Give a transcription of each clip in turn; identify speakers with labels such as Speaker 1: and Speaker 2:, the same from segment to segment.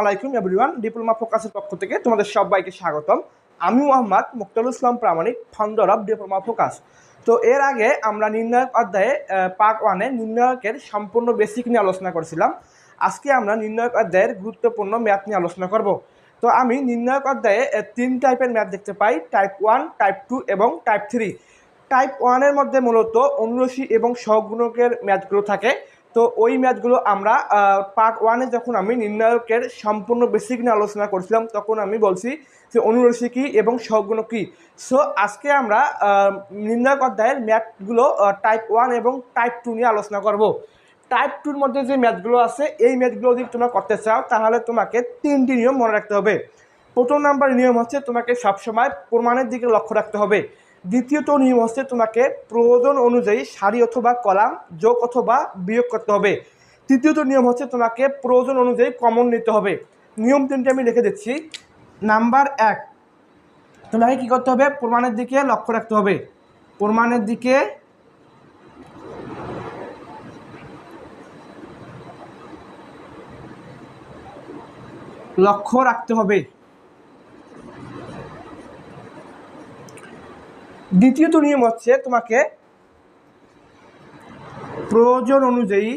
Speaker 1: আলাইকুম everyone, diploma ফোকাসের পক্ষ থেকে তোমাদের সবাইকে স্বাগতম। আমি Mohammad Muktarul Islam Pramanik founder of diploma focus তো এর আগে আমরা নির্ণায়ক অধ্যায়ে পার্ট ওয়ানে নির্ণায়কের সম্পূর্ণ বেসিক নিয়ে আলোচনা করেছিলাম। আজকে আমরা নির্ণায়ক অধ্যায়ের গুরুত্বপূর্ণ ম্যাথ নিয়ে আলোচনা করব। তো আমি নির্ণায়ক অধ্যায়ে তিন টাইপের ম্যাথ দেখতে পাই টাইপ ওয়ান টাইপ টু এবং টাইপ থ্রি টাইপ ওয়ানের মধ্যে মূলত অনুরসী এবং সহগুণকের ম্যাথগুলো থাকে। তো ওই ম্যাচগুলো আমরা পার্ট ওয়ানে যখন আমি নির্ণায়কের সম্পূর্ণ বেসিক নিয়ে আলোচনা করছিলাম, তখন আমি বলছি যে অনুরসী কী এবং সহগুণ কী। সো আজকে আমরা নির্ণায়ক অধ্যায়ের ম্যাথগুলো টাইপ ওয়ান এবং টাইপ টু নিয়ে আলোচনা করব। টাইপ টুর মধ্যে যে ম্যাচগুলো আছে, এই ম্যাচগুলো যদি তোমরা করতে চাও, তাহলে তোমাকে তিনটি নিয়ম মনে রাখতে হবে। প্রথম নাম্বার নিয়ম হচ্ছে, তোমাকে সবসময় প্রমাণের দিকে লক্ষ্য রাখতে হবে। দ্বিতীয়ত নিয়ম হচ্ছে তোমাকে প্রয়োজন অনুযায়ী সারি অথবা কলাম যোগ অথবা বিয়োগ করতে হবে। তৃতীয়ত নিয়ম হচ্ছে তোমাকে প্রয়োজন অনুযায়ী কমন নিতে হবে। নিয়ম তিনটে আমি লিখে দিচ্ছি। নাম্বার এক, তোমাকে কী করতে হবে? প্রমাণের দিকে লক্ষ্য রাখতে হবে। প্রমাণের দিকে লক্ষ্য রাখতে হবে। দ্বিতীয়ত নিয়ম হচ্ছে তোমাকে প্রয়োজন অনুযায়ী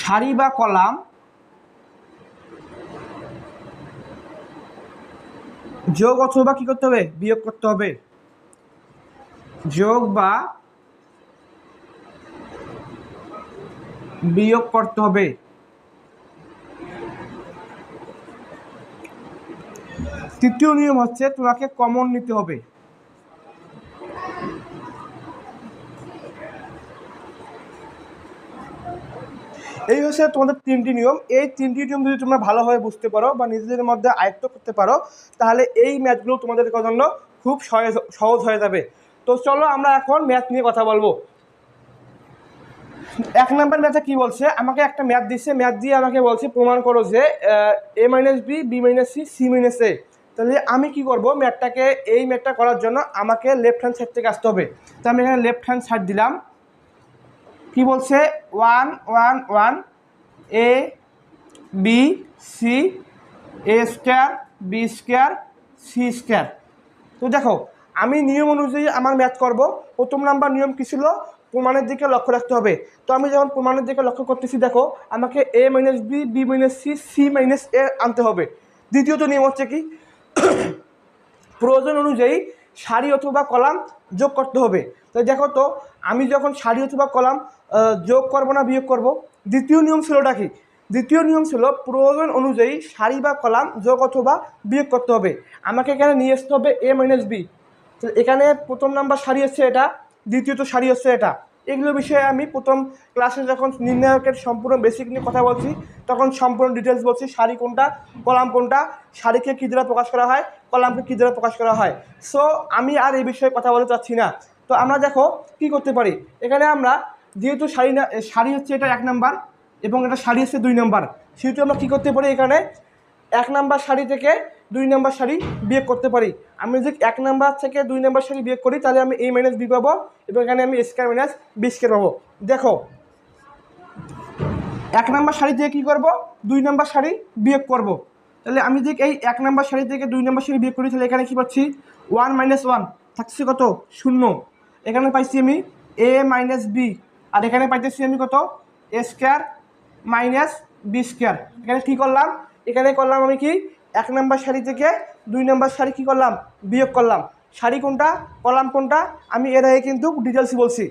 Speaker 1: সারি বা কলাম যোগ অথবা কি করতে হবে, বিয়োগ করতে হবে। যোগ বা বিয়োগ করতে হবে। তৃতীয় নিয়ম হচ্ছে তোমাকে কমন নিতে হবে। এই হচ্ছে তোমাদের তিনটি নিয়ম। এই তিনটি নিয়ম যদি তোমরা ভালোভাবে বুঝতে পারো বা নিজেদের মধ্যে আয়ত্ত করতে পারো, তাহলে এই ম্যাথগুলো তোমাদের জন্য খুব সহজ সহজ হয়ে যাবে। তো চলো আমরা এখন ম্যাথ নিয়ে কথা বলব। এক নাম্বার ম্যাথে কি বলছে? আমাকে একটা ম্যাথ দিচ্ছে। ম্যাথ দিয়ে আমাকে বলছে, প্রমাণ করো যে A minus B B minus C C minus A তাহলে আমি কি করব? ম্যাথটাকে এই ম্যাথটা করার জন্য আমাকে লেফট হ্যান্ড সাইড থেকে আসতে হবে। তো আমি এখানে লেফট হ্যান্ড সাইড দিলাম। কি বলছে? One one one A B C A square B square C square তো দেখো, আমি নিয়ম অনুযায়ী আমার ম্যাথ করব। প্রথম নাম্বার নিয়ম কী ছিল? প্রমাণের দিকে লক্ষ্য রাখতে হবে। তো আমি যখন প্রমাণের দিকে লক্ষ্য করতেছি, দেখো, আমাকে A minus B B minus C C minus A আনতে হবে। দ্বিতীয়ত নিয়ম হচ্ছে কি? প্রয়োজন অনুযায়ী সারি অথবা কলাম যোগ করতে হবে। তো দেখো তো, আমি যখন সারি অথবা কলাম যোগ করব না, বিয়োগ করব? দ্বিতীয় নিয়ম ছিল ওটা কি? দ্বিতীয় নিয়ম ছিল প্রয়োজন অনুযায়ী সারি বা কলাম যোগ অথবা বিয়োগ করতে হবে। আমাকে এখানে নিয়ে আসতে হবে এ মাইনাস বি এখানে প্রথম নাম্বার সারি হচ্ছে এটা, দ্বিতীয়ত সারি হচ্ছে এটা। এগুলো বিষয়ে আমি প্রথম ক্লাসে যখন নির্ণায়কের সম্পূর্ণ বেসিক নিয়ে কথা বলছি, তখন সম্পূর্ণ ডিটেলস বলছি, শাড়ি কোনটা, কলাম কোনটা, শাড়িকে কী দ্বারা প্রকাশ করা হয়, কলামকে কী দ্বারা প্রকাশ করা হয়। সো আমি আর এই বিষয়ে কথা বলতে চাচ্ছি না। তো আমরা দেখো কি করতে পারি। এখানে আমরা যেহেতু শাড়ি না শাড়ি হচ্ছে এটা এক নাম্বার এবং এটা শাড়ি হচ্ছে দুই নাম্বার সেহেতু আমরা কী করতে পারি এখানে? এক নাম্বার শাড়ি থেকে দুই নাম্বার শাড়ি বিয়ে করতে পারি। আমি যদি এক নাম্বার থেকে দুই নাম্বার শাড়ি বিয়ে করি, তাহলে আমি এই মাইনাস বি পাবো এবং এখানে আমি স্কোয়ার মাইনাস বি স্কোয়ার পাবো। দেখো, এক নাম্বার শাড়ি থেকে কী করব? দুই নাম্বার শাড়ি বিয়োগ করব। তাহলে আমি যদি এই এক নাম্বার শাড়ি থেকে দুই নাম্বার শাড়ি বিয়োগ করি, তাহলে এখানে কী পাচ্ছি? ওয়ান মাইনাস ওয়ান থাকছে কত? শূন্য। এখানে পাইছি আমি এ মাইনাস বি আর এখানে পাইতেছি আমি কত? A square minus B square এখানে কী করলাম? এখানে করলাম আমি কি? এক নাম্বার শাড়ি থেকে দুই নাম্বার শাড়ি কী করলাম? বিয়োগ করলাম। শাড়ি কোনটা? কলাম কোনটা? আমি এর আগে কিন্তু ডিটেলস বলছি।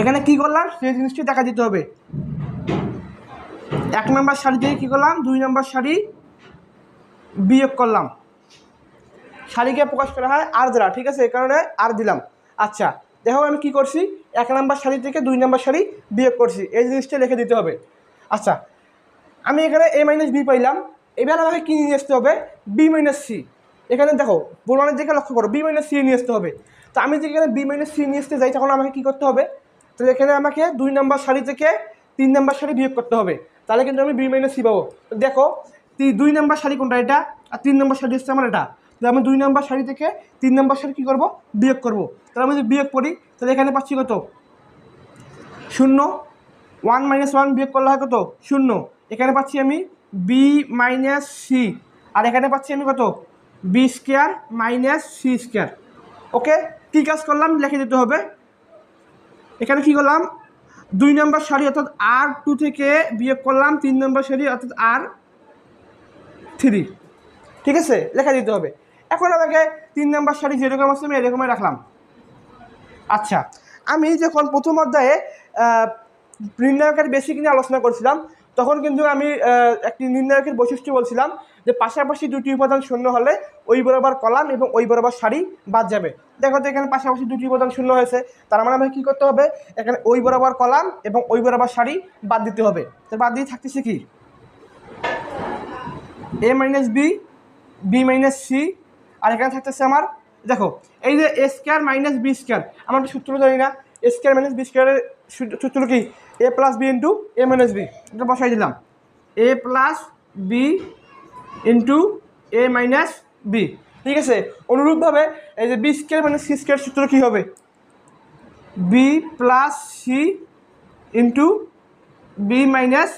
Speaker 1: এখানে কি করলাম? সেই জিনিসটি দেখা দিতে হবে। এক নাম্বার শাড়ি থেকে কী করলাম? দুই নাম্বার শাড়ি বিয়োগ করলাম। শাড়িকে প্রকাশ করা হয় আর দ্বারা, ঠিক আছে? এই কারণে আর দিলাম। আচ্ছা দেখো আমি কি করছি? এক নাম্বার শাড়ি থেকে দুই নাম্বার শাড়ি বিয়োগ করছি। এই জিনিসটা লিখে দিতে হবে। আচ্ছা আমি এখানে এ মাইনাস বি পাইলাম। এবার আমাকে কী নিয়ে আসতে হবে? বি মাইনাস সি এখানে দেখো প্রমাণের দিকে লক্ষ্য করো বি মাইনাস সি নিয়ে আসতে হবে। তো আমি যদি এখানে বি মাইনাস সি নিয়ে আসতে যাই, তখন আমাকে কী করতে হবে? তো এখানে আমাকে দুই নাম্বার শাড়ি থেকে তিন নাম্বার শাড়ি বিয়োগ করতে হবে। তাহলে কিন্তু আমি বি মাইনাস সি পাবো। দেখো দুই নাম্বার শাড়ি কোনটা এটা? আর তিন নম্বর শাড়ি হচ্ছে আমার এটা। তাহলে আমি দুই নম্বর সারি থেকে তিন নম্বর সারি কী করব? বিয়োগ করব। তাহলে আমি যদি বিয়োগ করি, তাহলে এখানে পাচ্ছি কত? শূন্য। ওয়ান মাইনাস ওয়ান বিয়োগ করলে হয় কত? শূন্য। এখানে পাচ্ছি আমি বি মাইনাস সি আর এখানে পাচ্ছি আমি কত? B square minus C square okay কী কাজ করলাম, লিখে দিতে হবে। এখানে কি করলাম? দুই নম্বর সারি অর্থাৎ আর টু থেকে বিয়োগ করলাম, তিন নম্বর সারি অর্থাৎ আর থ্রি ঠিক আছে? লেখা দিতে হবে। এখন আমাকে তিন নম্বর সারি যেরকম আছে আমি এরকমই রাখলাম। আচ্ছা আমি যখন প্রথম অধ্যায়ে নির্ণায়কের বেশি নিয়ে আলোচনা করছিলাম তখন কিন্তু আমি একটি নির্ণায়কের বৈশিষ্ট্য বলছিলাম যে পাশাপাশি দুটি উপাদান শূন্য হলে ওই বরাবর কলাম এবং ওই বরাবর সারি বাদ যাবে। দেখো তো এখানে পাশাপাশি দুটি উপাদান শূন্য হয়েছে। তার মানে আমাকে কী করতে হবে? এখানে ওই বরাবর কলাম এবং ওই বরাবর সারি বাদ দিতে হবে। তো বাদ দিয়ে থাকতেছে কি? A minus B B minus C আর এখানে থাকতেছে আমার, দেখো, এই যে A square minus B square আমার সূত্র জানি না। এ স্কোয়ার মাইনাস বি স্কোয়ারের সূত্র কি? A plus B into A minus B এটা বসাই দিলাম। A plus B into A minus B ঠিক আছে? অনুরূপভাবে এই যে B square minus C square সূত্র কী হবে? B plus C into B minus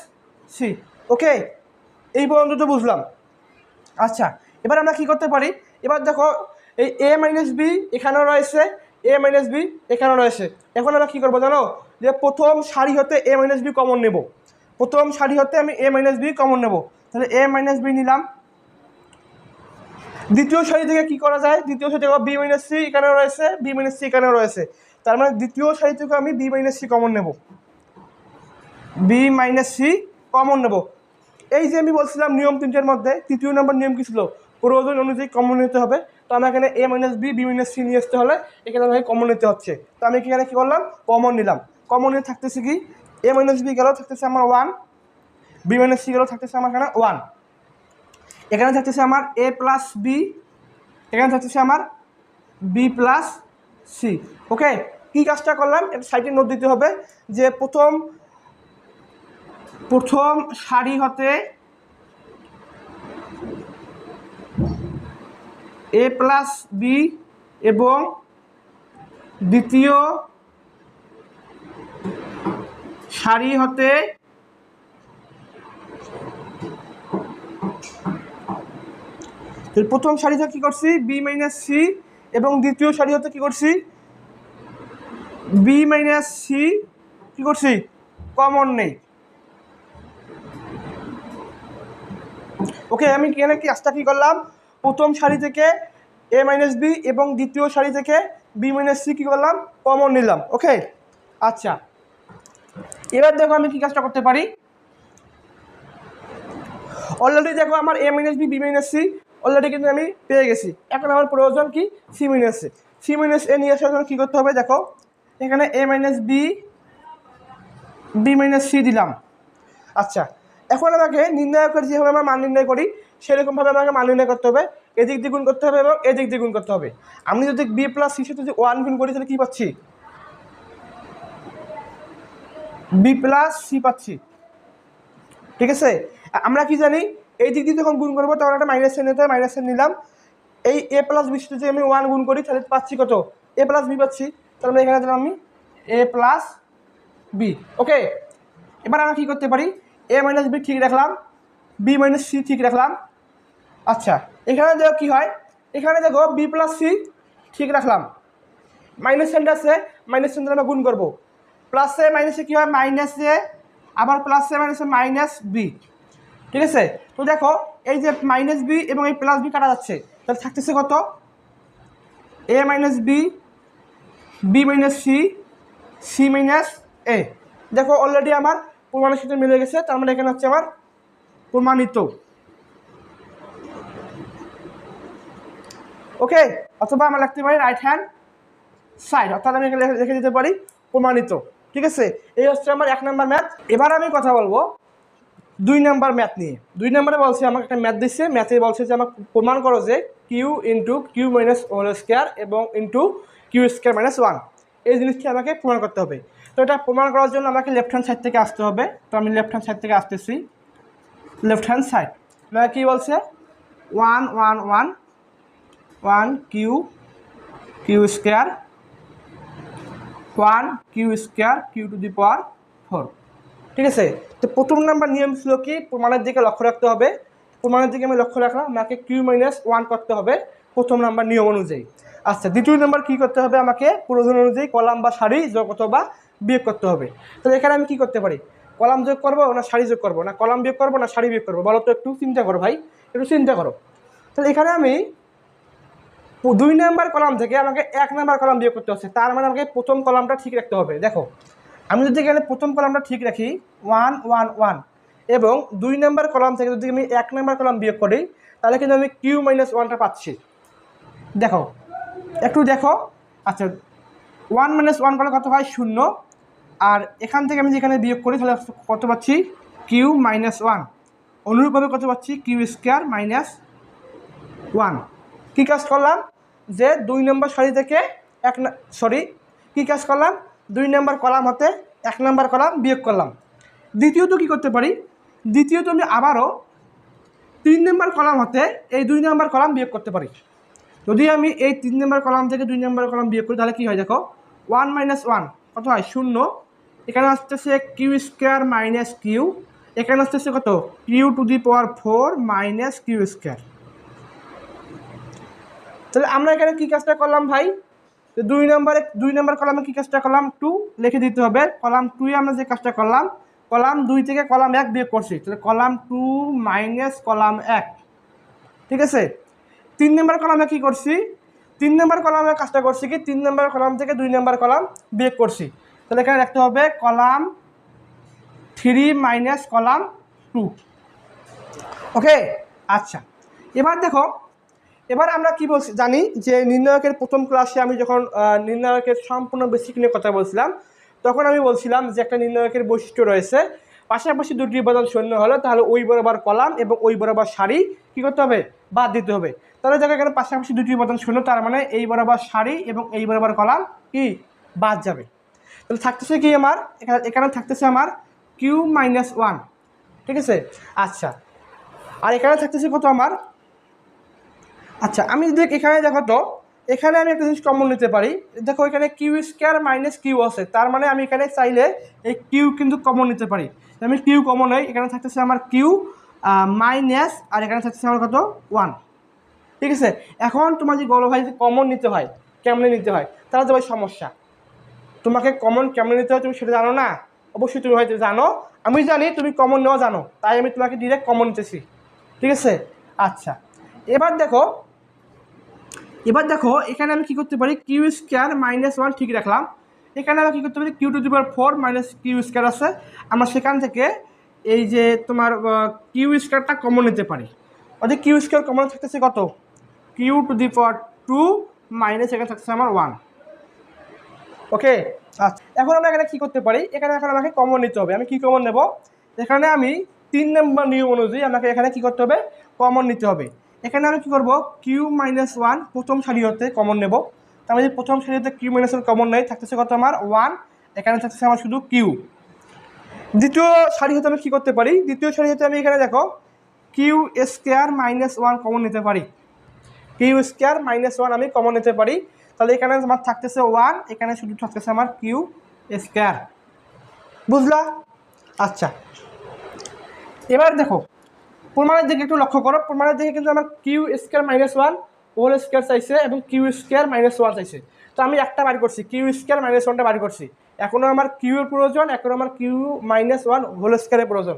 Speaker 1: C okay এই পর্যন্ত তো বুঝলাম। আচ্ছা এবার আমরা কি করতে পারি? এবার দেখো, এই এ মাইনাস বি এখানেও রয়েছে এ মাইনাস বি এখানেও রয়েছে। এখন আমরা কী করব জানো? যে প্রথম সারি হতে এ মাইনাস বি কমন নেব। প্রথম সারি হতে আমি এ মাইনাস বি কমন নেব। তাহলে এ মাইনাস বি নিলাম। দ্বিতীয় সারি থেকে কি করা যায়? দ্বিতীয় সারি থেকে বি মাইনাস সি এখানেও রয়েছে বি মাইনাস সি এখানেও রয়েছে। তার মানে দ্বিতীয় সারি থেকে আমি বি মাইনাস সি কমন নেব। বি মাইনাস সি কমন নেব। এই যে আমি বলছিলাম নিয়ম তিনটের মধ্যে, তৃতীয় নম্বর নিয়ম কি ছিল? প্রয়োজন অনুযায়ী কমন নিতে হবে। তো আমার এখানে A minus B B minus C নিয়ে আসতে হলে এখানে আমাকে কমন নিতে হচ্ছে। তো আমি এখানে কী করলাম? কমন নিলাম। কমন থাকতেছে কি? এ মাইনাস বি গেলেও থাকতেছে আমার ওয়ান বি মাইনাস সি গেলেও থাকতেছে আমার এখানে ওয়ান এখানে থাকতেছে আমার এ প্লাস বি এখানে থাকতেছে আমার বি প্লাস সি ওকে কী কাজটা করলাম? একটা সাইডে নোট দিতে হবে যে প্রথম প্রথম সারি হতে এ প্লাস বি এবং দ্বিতীয় সারি হতে প্রথম সারিতে কী করছি? বি মাইনাস সি এবং দ্বিতীয় সারি হতে কী করছি? বি মাইনাস সি কী করছি? কমন নেই। ওকে আমি এখানে কি কাজটা কী করলাম? প্রথম সারি থেকে এ মাইনাস বি এবং দ্বিতীয় সারি থেকে বি মাইনাস সি কী করলাম? কমন নিলাম। ওকে আচ্ছা। এবার দেখো আমি কী কাজটা করতে পারি। অলরেডি দেখো আমার A minus B B minus C already কিন্তু আমি পেয়ে গেছি। এখন আমার প্রয়োজন কি? C minus C C minus A নিয়ে আসার জন্য কী করতে হবে? দেখো, এখানে A minus B B minus C দিলাম। আচ্ছা এখন আমাকে নির্ণায়কের যেভাবে আমরা মান নির্ণয় করি, সেরকমভাবে আমাকে মান নির্ণয় করতে হবে। এদিক দিয়ে গুণ করতে হবে এবং এদিক দিয়ে গুণ করতে হবে। আমি যদি বি প্লাস সির সাথে যদি ওয়ান গুণ করি, তাহলে কী পাচ্ছি? বি প্লাস সি পাচ্ছি। ঠিক আছে? আমরা কি জানি, এই দিক দিয়ে যখন গুণ করব, তখন একটা মাইনাস এন নিতে মাইনাস এন নিলাম। এই এ প্লাস বির সাথে যদি আমি ওয়ান গুণ করি, তাহলে পাচ্ছি কত? এ প্লাস বি পাচ্ছি। তাহলে এখানে দিলাম আমি এ প্লাস বি ওকে এবার আমরা কী করতে পারি? এ মাইনাস বি ঠিক রাখলাম। বি মাইনাস সি ঠিক রাখলাম। আচ্ছা এখানে দেখো কী হয়? এখানে দেখো বি প্লাস সি ঠিক রাখলাম। মাইনাস সেন্টার আছে মাইনাস সেন্টার আমরা গুণ করব। প্লাসে মাইনাসে কী হয়? মাইনাসে আবার প্লাসে মাইনাসে মাইনাস বি ঠিক আছে? তো দেখো, এই যে মাইনাস বি এবং এই প্লাস বি কাটা যাচ্ছে, তাহলে থাকতেছে কত? A minus B B minus C C minus A দেখো অলরেডি আমার প্রমাণের সাথে মিলে গেছে, তার মানে এখানে হচ্ছে আমার প্রমাণিত। ওকে অথবা আমরা লিখতে পারি রাইট হ্যান্ড সাইড অর্থাৎ আমি এখানে লিখে দিতে পারি প্রমাণিত। ঠিক আছে? এই হচ্ছে আমার এক নাম্বার ম্যাথ। এবার আমি কথা বলব দুই নাম্বার ম্যাথ নিয়ে। দুই নাম্বারে বলছে, আমাকে একটা ম্যাথ দিচ্ছে ম্যাথে বলছে যে, আমাকে প্রমাণ করো যে Q into Q minus one square এবং into Q square minus one এই জিনিসটি আমাকে প্রমাণ করতে হবে। তো এটা প্রমাণ করার জন্য আমাকে লেফট হ্যান্ড সাইড থেকে আসতে হবে। তো আমি লেফট হ্যান্ড সাইড থেকে আসতেছি। লেফট হ্যান্ড সাইড আমাকে কী বলছে? One one one one Q Q square one, Q square, Q to the power four. ঠিক আছে? তো প্রথম নাম্বার নিয়ম ছিল কি? প্রমাণের দিকে লক্ষ্য রাখতে হবে। প্রমাণের দিকে আমি লক্ষ্য রাখলাম, আমাকে কিউ মাইনাস ওয়ান করতে হবে প্রথম নাম্বার নিয়ম অনুযায়ী। আচ্ছা দ্বিতীয় নাম্বার কী করতে হবে? আমাকে প্রয়োজন অনুযায়ী কলাম বা সারি যোগ অথবা বিয়োগ করতে হবে। তাহলে এখানে আমি কী করতে পারি? কলাম যোগ করব না সারি যোগ করব? না কলাম বিয়োগ করব না সারি বিয়োগ করব? বলো তো একটু চিন্তা করো ভাই, একটু চিন্তা করো। তাহলে এখানে আমি দুই নাম্বার কলাম থেকে আমাকে এক নাম্বার কলাম বিয়োগ করতে হচ্ছে। তার মানে আমাকে প্রথম কলামটা ঠিক রাখতে হবে। দেখো, আমি যদি এখানে প্রথম কলামটা ঠিক রাখি ওয়ান ওয়ান ওয়ান এবং দুই নাম্বার কলাম থেকে যদি আমি এক নাম্বার কলাম বিয়োগ করি, তাহলে কিন্তু আমি কিউ মাইনাস ওয়ানটা পাচ্ছি। দেখো, একটু দেখো। আচ্ছা ওয়ান মাইনাস ওয়ান করলে কত হয়? শূন্য। আর এখান থেকে আমি যেখানে বিয়োগ করি, তাহলে কত পাচ্ছি? কিউ মাইনাস ওয়ান অনুরূপভাবে কত পাচ্ছি? কিউ স্কোয়ার মাইনাস ওয়ান কী কাজ করলাম? যে দুই নম্বর সারি থেকে এক সরি কী কাজ করলাম? দুই নম্বর কলাম হতে এক নম্বর কলাম বিয়োগ করলাম। দ্বিতীয়ত কী করতে পারি? দ্বিতীয়ত আমি আবারও তিন নম্বর কলাম হতে এই দুই নম্বর কলাম বিয়োগ করতে পারি। যদি আমি এই তিন নম্বর কলাম থেকে দুই নম্বর কলাম বিয়োগ করি, তাহলে কী হয় দেখো? ওয়ান মাইনাস ওয়ান, কত হয়? শূন্য। এখানে আসতেছে কিউ স্কোয়ার মাইনাস কিউ। এখানে আসতেছে কত? Q to the power four minus Q square. তাহলে আমরা এখানে কী কাজটা করলাম ভাই? তো দুই নম্বরে, দুই নম্বর কলামে কী কাজটা করলাম? টু লিখে দিতে হবে। কলাম টুয়ে আমরা যে কাজটা করলাম কলাম দুই থেকে কলাম এক বিয়োগ করছি। তাহলে কলাম টু মাইনাস কলাম এক। ঠিক আছে? তিন নম্বর কলামে কী করছি? তিন নম্বর কলামে কাজটা করছি কি? তিন নম্বর কলাম থেকে দুই নম্বর কলাম বিয়োগ করছি। তাহলে এখানে রাখতে হবে column three minus column two okay আচ্ছা। এবার দেখো এবার আমরা কি বলছি, জানি যে নির্ণায়কের প্রথম ক্লাসে আমি যখন নির্ণায়কের সম্পূর্ণ বেসিক নিয়ে কথা বলছিলাম, তখন আমি বলছিলাম যে একটা নির্ণায়কের বৈশিষ্ট্য রয়েছে। পাশাপাশি দুটি উপাদান শূন্য হলে তাহলে ওই বরাবর কলাম এবং ওই বরাবর সারি কী করতে হবে? বাদ দিতে হবে। তাহলে দেখো এখানে পাশাপাশি দুটি উপাদান শূন্য, তার মানে এই বরাবর সারি এবং এই বরাবর কলাম কি? বাদ যাবে। তাহলে থাকতেছে কি আমার? এখানে এখানে থাকতেছে আমার কিউ মাইনাস ওয়ান ঠিক আছে? আচ্ছা। আর এখানে থাকতেছে কত আমার? আচ্ছা আমি দেখ, এখানে দেখো তো, এখানে আমি একটা জিনিস কমন নিতে পারি। দেখো, এখানে কিউ স্কোয়ার মাইনাস কিউ আছে। তার মানে আমি এখানে চাইলে এই কিউ কিন্তু কমন নিতে পারি। আমি কিউ কমন হয় এখানে থাকতেছে আমার কিউ মাইনাস আর এখানে থাকতেছে আমার কত? ওয়ান ঠিক আছে? এখন তোমার যে গলো ভাই কমন নিতে হয়, কেমনে নিতে হয়? তাহলে তো ভাই সমস্যা। তোমাকে কমন কেমন নিতে হয় তুমি সেটা জানো না? অবশ্যই তুমি হয়তো জানো। আমি জানি তুমি কমন নেওয়া জানো, তাই আমি তোমাকে ডিরেক্ট কমন নিতেছি। ঠিক আছে? আচ্ছা। এবার দেখো এবার দেখো, এখানে আমি কী করতে পারি? কিউ স্কোয়ার মাইনাস ওয়ান ঠিক রাখলাম। এখানে আমরা কী করতে পারি? Q to the power four minus Q square আছে। আমরা সেখান থেকে এই যে তোমার কিউ স্কোয়ারটা কমন নিতে পারি। অর্থাৎ কিউ স্কোয়ার কমন থাকতেছে কত? Q to the power two minus এখানে থাকতেছে আমার ওয়ান ওকে আচ্ছা এখন আমরা এখানে কী করতে পারি? এখানে এখন আমাকে কমন নিতে হবে। আমি কী কমন নেব? এখানে আমি তিন নম্বর নিয়ম অনুযায়ী আমাকে এখানে কী করতে হবে? কমন নিতে হবে। এখানে আমি কী করব? কিউ মাইনাস ওয়ান প্রথম সারি হতে কমন নেব তার মানে প্রথম সারি হতে কিউ মাইনাস ওয়ান কমন নেই, থাকতেছে কত আমার? ওয়ান এখানে থাকতেছে আমার শুধু কিউ দ্বিতীয় সারি হতে আমি কী করতে পারি? দ্বিতীয় সারি হতে আমি এখানে দেখো Q square minus one common নিতে পারি। কিউ স্কোয়ার মাইনাস ওয়ান আমি কমন নিতে পারি। তাহলে এখানে আমার থাকতেছে ওয়ান এখানে শুধু থাকতেছে আমার কিউ স্কোয়ার বুঝলা? আচ্ছা। এবার দেখো প্রমাণের দিকে একটু লক্ষ্য করো। প্রমাণের দিকে কিন্তু আমার Q square minus one whole square চাইছে এবং কিউ স্কোয়ার মাইনাস ওয়ান চাইছে। তো আমি একটা বাড়ি করছি কিউ স্কোয়ার মাইনাস ওয়ানটা বাড়ি করছি। এখনও আমার কিউ এর প্রয়োজন এখনও আমার কিউ মাইনাস ওয়ান হোল স্কোয়ারের প্রয়োজন।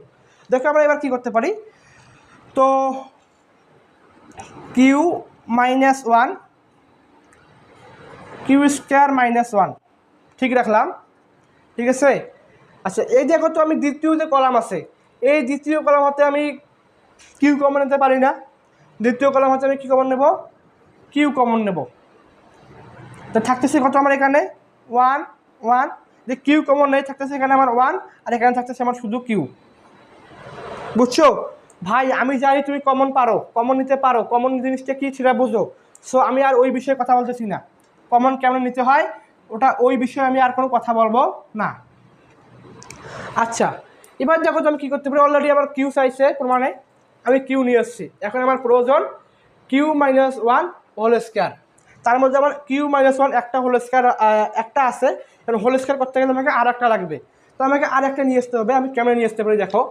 Speaker 1: দেখো আমরা এবার কি করতে পারি? তো Q minus one Q square minus one ঠিক রাখলাম? ঠিক আছে? আচ্ছা এই দেখো তো আমি দ্বিতীয় যে কলাম আছে, এই দ্বিতীয় কলাম হতে আমি কিউ কমন নিতে পারি না। দ্বিতীয় কলাম হচ্ছে আমি কী কমন নেব? কিউ কমন নেব। তো থাকতেছে কত আমার এখানে? ওয়ান ওয়ান যে কিউ কমন নেই, থাকতেছে এখানে আমার ওয়ান আর এখানে থাকতেছে আমার শুধু কিউ। বুঝছ? ভাই, আমি জানি তুমি কমন পারো কমন নিতে পারো। কমন জিনিসটা কী সেটা বুঝো। সো আমি আর ওই বিষয়ে কথা বলতেছি না। কমন কেমন নিতে হয়? ওটা ওই বিষয়ে আমি আর কোনো কথা বলব না। আচ্ছা এবার দেখো আমি কী করতে পারি? অলরেডি আমার কিউ চাইছে প্রমাণে। আমি কিউ নিয়ে এসেছি এখন আমার প্রয়োজন Q minus one whole square তার মধ্যে আমার কিউ মাইনাস ওয়ান একটা হোল স্কোয়ার একটা আছে। কারণ হোল স্কোয়ার করতে গেলে আমাকে আর একটা লাগবে। তো আমাকে আর একটা নিয়ে আসতে হবে। আমি ক্যামেরা নিয়ে আসতে পারি, দেখো।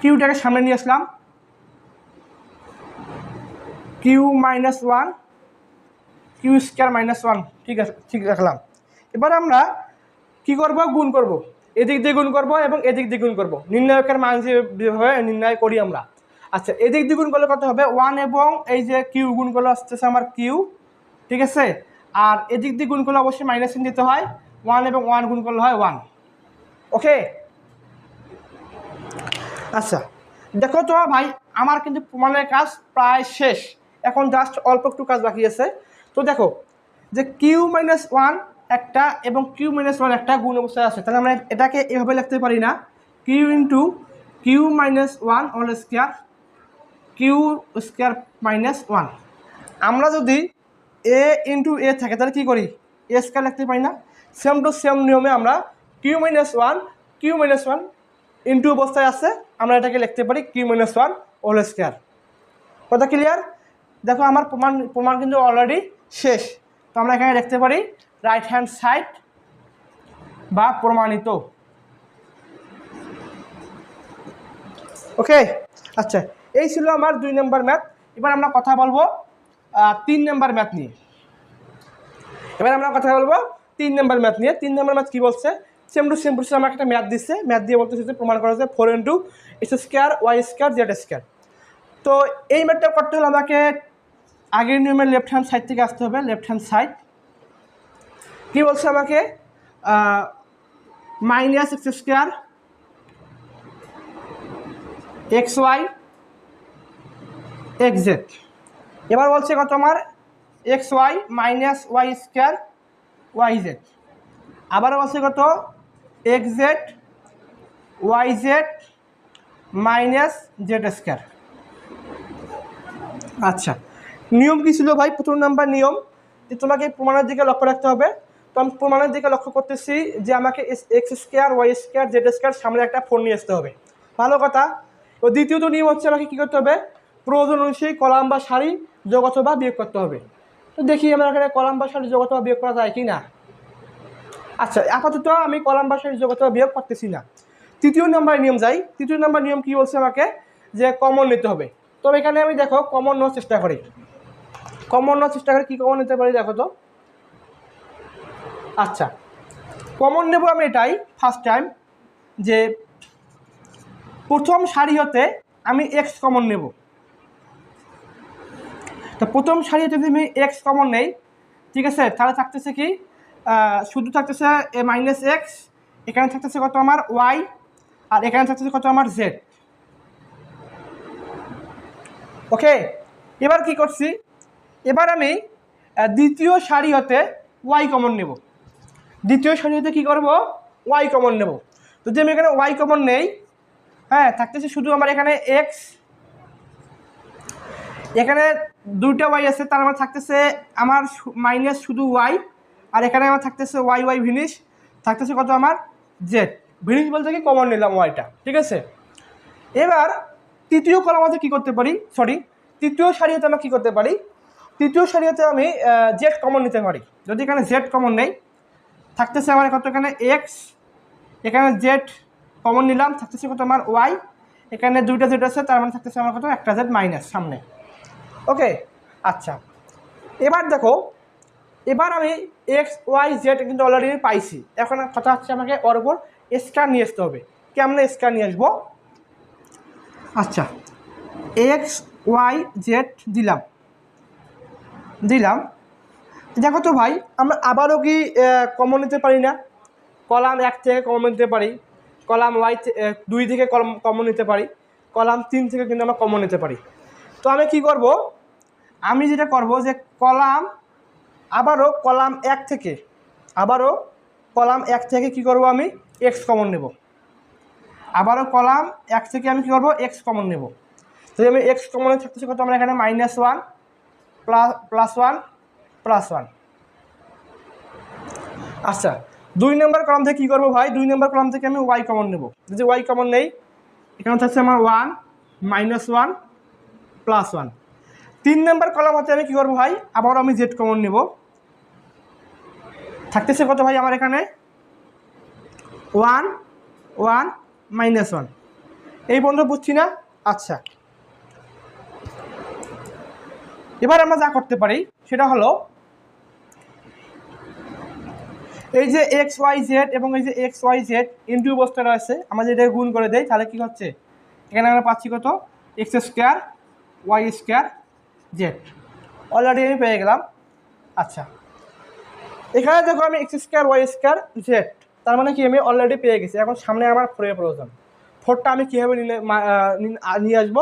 Speaker 1: কিউটাকে সামনে নিয়ে আসলাম। Q minus one Q square minus one ঠিক আছে, ঠিক রাখলাম। এবার আমরা কি করব? গুণ করব। এদিক দিয়ে গুণ করব এবং এদিক দিয়ে গুণ করব। নির্ণায়কের মান যেভাবে নির্ণয় করি আমরা। আচ্ছা এদিক দিয়ে গুণ করলে কত হবে? ওয়ান এবং এই যে কিউ গুণ করলে আসতেছে আমার কিউ, ঠিক আছে? আর এদিক দিয়ে গুণ করলে অবশ্যই মাইনাস দিতে হয়। ওয়ান এবং ওয়ান গুণ করলে হয় ওয়ান। ওকে? আচ্ছা দেখো তো ভাই, আমার কিন্তু প্রমাণের কাজ প্রায় শেষ। এখন জাস্ট অল্প একটু কাজ বাকি আছে। তো দেখো, যে কিউ মাইনাস ওয়ান একটা এবং কিউ মাইনাস ওয়ান একটা গুণ অবস্থায় আছে। তাহলে আমরা এটাকে এভাবে লিখতে পারি না। Q into Q minus one all square Q square minus one আমরা যদি এ ইন্টু এ থাকে, তাহলে কী করি? এ স্কোয়ার লিখতে পারি না। সেম টু সেম নিয়মে আমরা Q minus one Q minus one into অবস্থায় আছে। আমরা এটাকে লিখতে পারি Q minus one whole square কথা ক্লিয়ার দেখো, আমার প্রমাণ প্রমাণ কিন্তু অলরেডি শেষ। তো আমরা এখানে লিখতে পারি রাইট হ্যান্ড সাইড বা প্রমাণিত। ওকে আচ্ছা এই ছিল আমার দুই নম্বর ম্যাথ এবার আমরা কথা বলব তিন নম্বর ম্যাথ নিয়ে। এবার আমরা কথা বলব তিন নম্বর ম্যাথ নিয়ে। তিন নম্বর ম্যাথ কী বলছে? সেম টু সেম প্রসেস আমাকে একটা ম্যাথ দিচ্ছে। ম্যাথ দিয়ে বলতে যে প্রমাণ করা যায় four into X square Y square Z square তো এই ম্যাথটা করতে হলে আমাকে আগের নিয়মের লেফট হ্যান্ড সাইড থেকে আসতে হবে লেফট হ্যান্ড সাইড কী বলছে আমাকে? Minus X square X Y X Z এবার বলছে কত আমার? X Y minus Y square Y Z আবার বলছে কত? X Z Y Z minus Z square আচ্ছা। নিয়ম কী ছিল ভাই? প্রথম নাম্বার নিয়ম যে তোমাকে প্রমাণের দিকে লক্ষ্য রাখতে হবে। তো আমি প্রমাণের দিকে লক্ষ্য করতেছি যে আমাকে X square, Y square, Z square সামনে একটা ফোন নিয়ে আসতে হবে। ভালো কথা। ও দ্বিতীয়ত নিয়ম হচ্ছে আমাকে কী করতে হবে? প্রয়োজন অনুযায়ী কলাম বা সারি যোগ অথবা বিয়োগ করতে হবে। তো দেখি আমার এখানে কলাম বা সারি যোগ অথবা বিয়োগ করা যায় কি না আচ্ছা আপাতত আমি কলাম বা সারি যোগ অথবা বিয়োগ করতেছি না। তৃতীয় নাম্বার নিয়ম যাই। তৃতীয় নাম্বার নিয়ম কী বলছে আমাকে? যে কমন নিতে হবে। তবে এখানে আমি দেখো কমন নেওয়ার চেষ্টা করি। কমন নেওয়ার চেষ্টা করি, কী কমন নিতে পারি দেখো তো? আচ্ছা কমন নেব আমি এটাই ফার্স্ট টাইম যে প্রথম সারি হতে আমি এক্স কমন নেব। তো প্রথম সারি হতে যদি আমি এক্স কমন নেই, ঠিক আছে? তাহলে থাকতেছে কি? শুধু থাকতেছে এ মাইনাস এক্স এখানে থাকতেছে কত আমার ওয়াই আর এখানে থাকতেছে কত আমার জেড ওকে এবার কি করছি? এবার আমি দ্বিতীয় সারি হতে ওয়াই কমন নেব। দ্বিতীয় সারি হতে কী করব? ওয়াই কমন নেব। যদি আমি এখানে ওয়াই কমন নেই হ্যাঁ থাকতেছে শুধু আমার এখানে এক্স এখানে দুইটা ওয়াই আছে, তার আমার থাকতেছে আমার মাইনাস শুধু ওয়াই আর এখানে আমার থাকতেছে ওয়াই ওয়াই ভিনিশ থাকতেছে কত আমার জেড ভিনিশ বলতে কি কমন নিলাম ওয়াইটা ঠিক আছে? এবার তৃতীয় কলামাতে কী করতে পারি? সরি তৃতীয় সারি হতে আমরা কী করতে পারি? তৃতীয় সারিতে আমি জেড কমন নিতে পারি যদি এখানে জেড কমন নেই, থাকতেছে আমার কত এখানে? এক্স এখানে জেড কমন নিলাম, থাকতেছে কত আমার ওয়াই এখানে দুইটা জেড আছে, তার মানে থাকতেছে আমার কত? একটা জেড মাইনাস সামনে। ওকে আচ্ছা। এবার দেখো, এবার আমি এক্স ওয়াই জেড কিন্তু অলরেডি পাইছি। এখন কথা হচ্ছে আমাকে ওর উপর স্ক্যান নিয়ে আসতে হবে। কেমন স্ক্যান নিয়ে আসব? আচ্ছা এক্স ওয়াই জেড দিলাম। দিলাম। দেখো তো ভাই, আমরা আবারও কি কমন নিতে পারি না? কলাম এক থেকে কমন নিতে পারি। কলাম ওয়াই দুই থেকে কমন নিতে পারি। কলাম তিন থেকে কিন্তু আমরা কমন নিতে পারি। তো আমি কি করব? আমি যেটা করব যে কলাম আবারও কলাম এক থেকে, আবারও কলাম এক থেকে কি করব আমি? এক্স কমন নেব। আবারও কলাম এক থেকে আমি কী করব? এক্স কমন নেব। যদি আমি এক্স কমনে থাকতেছি কত আমরা এখানে minus one plus plus one plus one আচ্ছা দুই নম্বর কলাম থেকে কী করব ভাই? দুই নম্বর কলাম থেকে আমি ওয়াই কমন নেব। যদি ওয়াই কমন নেই, এখানে থাকছে আমার one minus one plus one তিন নাম্বার কলাম হতে আমি কী করব ভাই? আবার আমি জেড কমন নেব। থাকতেছে কত ভাই আমার এখানে? ওয়ান ওয়ান মাইনাস ওয়ান এই বন্ধু বুঝছি না? আচ্ছা। এবার আমরা যা করতে পারি, সেটা হলো এই যে এক্স, ওয়াই, জেড এবং এই যে এক্স, ওয়াই, জেড ইন্টু বস্তা রয়েছে, আমরা যদি গুণ করে দেই, তাহলে কি হচ্ছে? এখানে আমরা পাচ্ছি কত? X square, y square, z. Already আমি পেয়ে গেলাম। আচ্ছা। এখানে দেখো আমি x square, y square, z. তার মানে কি আমি অলরেডি পেয়ে গেছি। এখন সামনে আমার ফোরের প্রয়োজন। ফোরটা আমি কীভাবে নিয়ে আসব?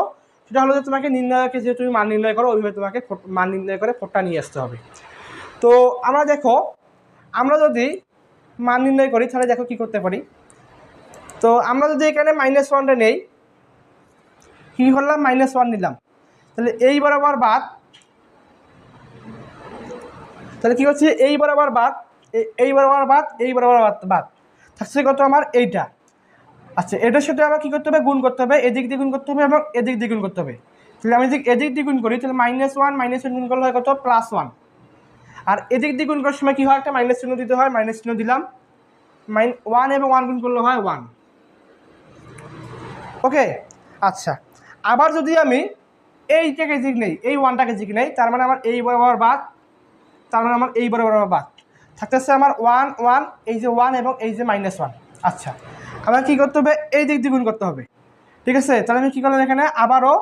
Speaker 1: সেটা হলো যে তোমাকে নির্ণয়কে যে তুমি মান নির্ণয় করো, ওইভাবে তোমাকে মান নির্ণয় করে ফোরটা নিয়ে আসতে হবে। তো আমরা দেখো, আমরা যদি মান নির্ণয় করি, তাহলে দেখো কী করতে পারি? তো আমরা যদি এখানে মাইনাস ওয়ানটা নেই, কী করলাম? মাইনাস ওয়ান নিলাম। তাহলে এই বরাবর বাদ, তাহলে কী হচ্ছে? এই বরাবর বাদ এই বরাবর বাদ, এই বরাবর বাদ। থাকছে কত আমার? এইটা। আচ্ছা এটার সাথে আবার কী করতে হবে? গুণ করতে হবে। এদিক দিয়ে গুণ করতে হবে এবং এদিক দিয়ে গুণ করতে হবে। তাহলে আমি যদি এদিক দিয়ে গুণ করি, তাহলে মাইনাস ওয়ান মাইনাস ওয়ান গুণ করলে হয় কত? প্লাস ওয়ান আর এদিক দিয়ে গুণ করার সময় কী হয়? একটা মাইনাস চিহ্ন দিতে হয় মাইনাস চিহ্ন দিলাম। মাইন ওয়ান এবং ওয়ান গুণ করলে হয় ওয়ান ওকে আচ্ছা আবার যদি আমি এইটাকে জিগ নেই, এই ওয়ানটাকে জিগ নেই, তার মানে আমার এই বরাবর বাদ, তার মানে আমার এই বরাবর বাদ। থাকতেছে আমার ওয়ান ওয়ান এই যে ওয়ান এবং এই যে মাইনাস ওয়ান আচ্ছা আমার কী করতে হবে? এই দিক দিয়ে গুণ করতে হবে। ঠিক আছে? তাহলে আমি কী করলাম এখানে? আবারও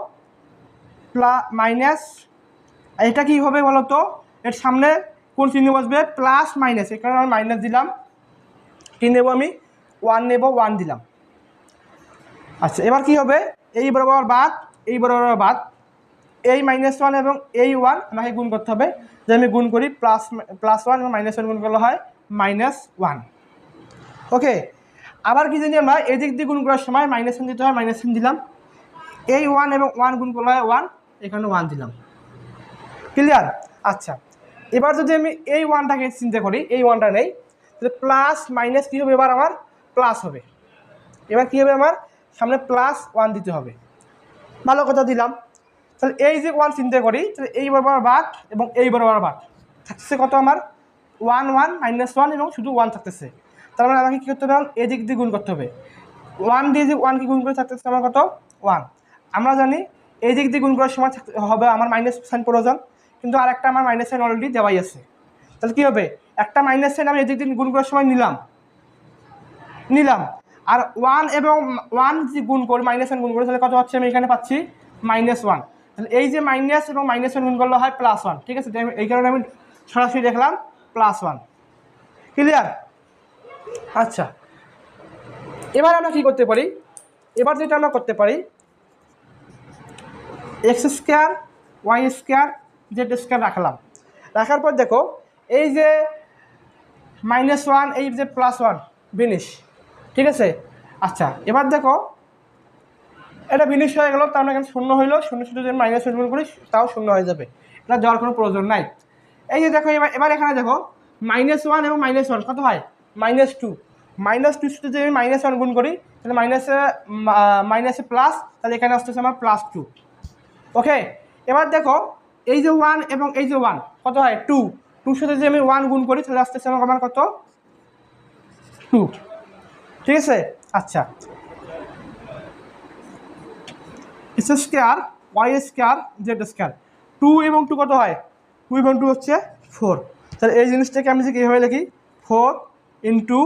Speaker 1: প্লা মাইনাস, এটা কী হবে বলো তো এর সামনে কোন চিহ্ন বসবে? Plus minus. এখানে আমি মাইনাস দিলাম। কী নেব আমি? ওয়ান নেব, ওয়ান দিলাম। আচ্ছা এবার কি হবে? এই বরাবর বাদ, এই বরাবর বাদ। এই মাইনাস ওয়ান এবং এই ওয়ান আমাকে গুণ করতে হবে। যে আমি গুণ করি, প্লাস প্লাস ওয়ান এবং মাইনাস ওয়ান গুণ করলে হয় মাইনাস ওয়ান। ওকে? আবার কি জানি আমরা এদিক দিয়ে গুণ করার সময় মাইনাস ওয়ান দিতে হয় মাইনাস ওয়ান দিলাম। এই ওয়ান এবং ওয়ান গুণ করলে হয় ওয়ান এখানে ওয়ান দিলাম। ক্লিয়ার আচ্ছা। এবার যদি আমি এই ওয়ানটাকে চিন্তা করি, এই ওয়ানটা নেই, তাহলে প্লাস মাইনাস কী হবে? এবার আমার প্লাস হবে। এবার কী হবে আমার? সামনে প্লাস ওয়ান দিতে হবে। ভালো কথা দিলাম। তাহলে এই যে ওয়ান চিন্তা করি, তাহলে এই বরাবর বাদ এবং এই বরাবর বাদ। থাকতেছে কত আমার? ওয়ান ওয়ান মাইনাস ওয়ান এবং শুধু ওয়ান থাকতেছে। তার মানে আমাকে কী করতে হবে? এদিক দিয়ে গুণ করতে হবে। ওয়ান দিয়ে যে ওয়ানকে গুণ করে থাকতেছে আমার কত? ওয়ান আমরা জানি এই দিক দিয়ে গুণ করার সময় থাকতে হবে আমার মাইনাস সাইন প্রয়োজন। কিন্তু আর একটা আমার মাইনাস সাইন অলরেডি দেওয়াই আছে। তাহলে কী হবে? একটা মাইনাস সাইন আমি এদিক দিয়ে গুণ করার সময় নিলাম। নিলাম। আর ওয়ান এবং ওয়ান যদি গুণ করি মাইনাস ওয়ান গুণ করি, তাহলে কত হচ্ছে আমি এখানে পাচ্ছি? মাইনাস ওয়ান তাহলে এই যে মাইনাস এবং মাইনাস ওয়ান গুণ করলে হয় প্লাস ওয়ান ঠিক আছে? এই কারণে আমি সরাসরি দেখলাম প্লাস ওয়ান ক্লিয়ার আচ্ছা। এবার আমরা কী করতে পারি? এবার যেটা আমরা করতে পারি x square y square z square রাখলাম। রাখার পর দেখো, এই যে মাইনাস ওয়ান এই যে প্লাস ওয়ান বিনিশ ঠিক আছে? আচ্ছা এবার দেখো, এটা বিনিশ হয়ে গেল, তার মানে এখানে শূন্য হইল, শূন্য শূন্য যদি মাইনাস শূন্য করি, তাও শূন্য হয়ে যাবে। এটা দেওয়ার কোনো প্রয়োজন নাই। এই যে দেখো, এবার এবার এখানে দেখো মাইনাস ওয়ান এবং মাইনাস ওয়ান কত হয়? মাইনাস টু মাইনাস টু সাথে যদি আমি মাইনাস ওয়ান গুণ করি, তাহলে মাইনাসে মাইনাসে প্লাস তাহলে এখানে আসতেছে আমার প্লাস টু ওকে এবার দেখো, এই যে ওয়ান এবং এই যে ওয়ান কত হয়? টু টুর সাথে যদি আমি ওয়ান গুণ করি, তাহলে আসতেছে আমার আমার কত? টু ঠিক আছে? আচ্ছা। X square y square z square two এবং টু কত হয়? টু এবং টু হচ্ছে ফোর তাহলে এই জিনিসটাকে আমি যে কীভাবে লিখি? Four into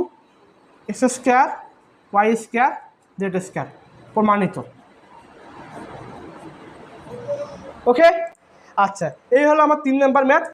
Speaker 1: x square y square z square প্রমাণিত। ওকে আচ্ছা এই হলো আমার তিন নাম্বার ম্যাথ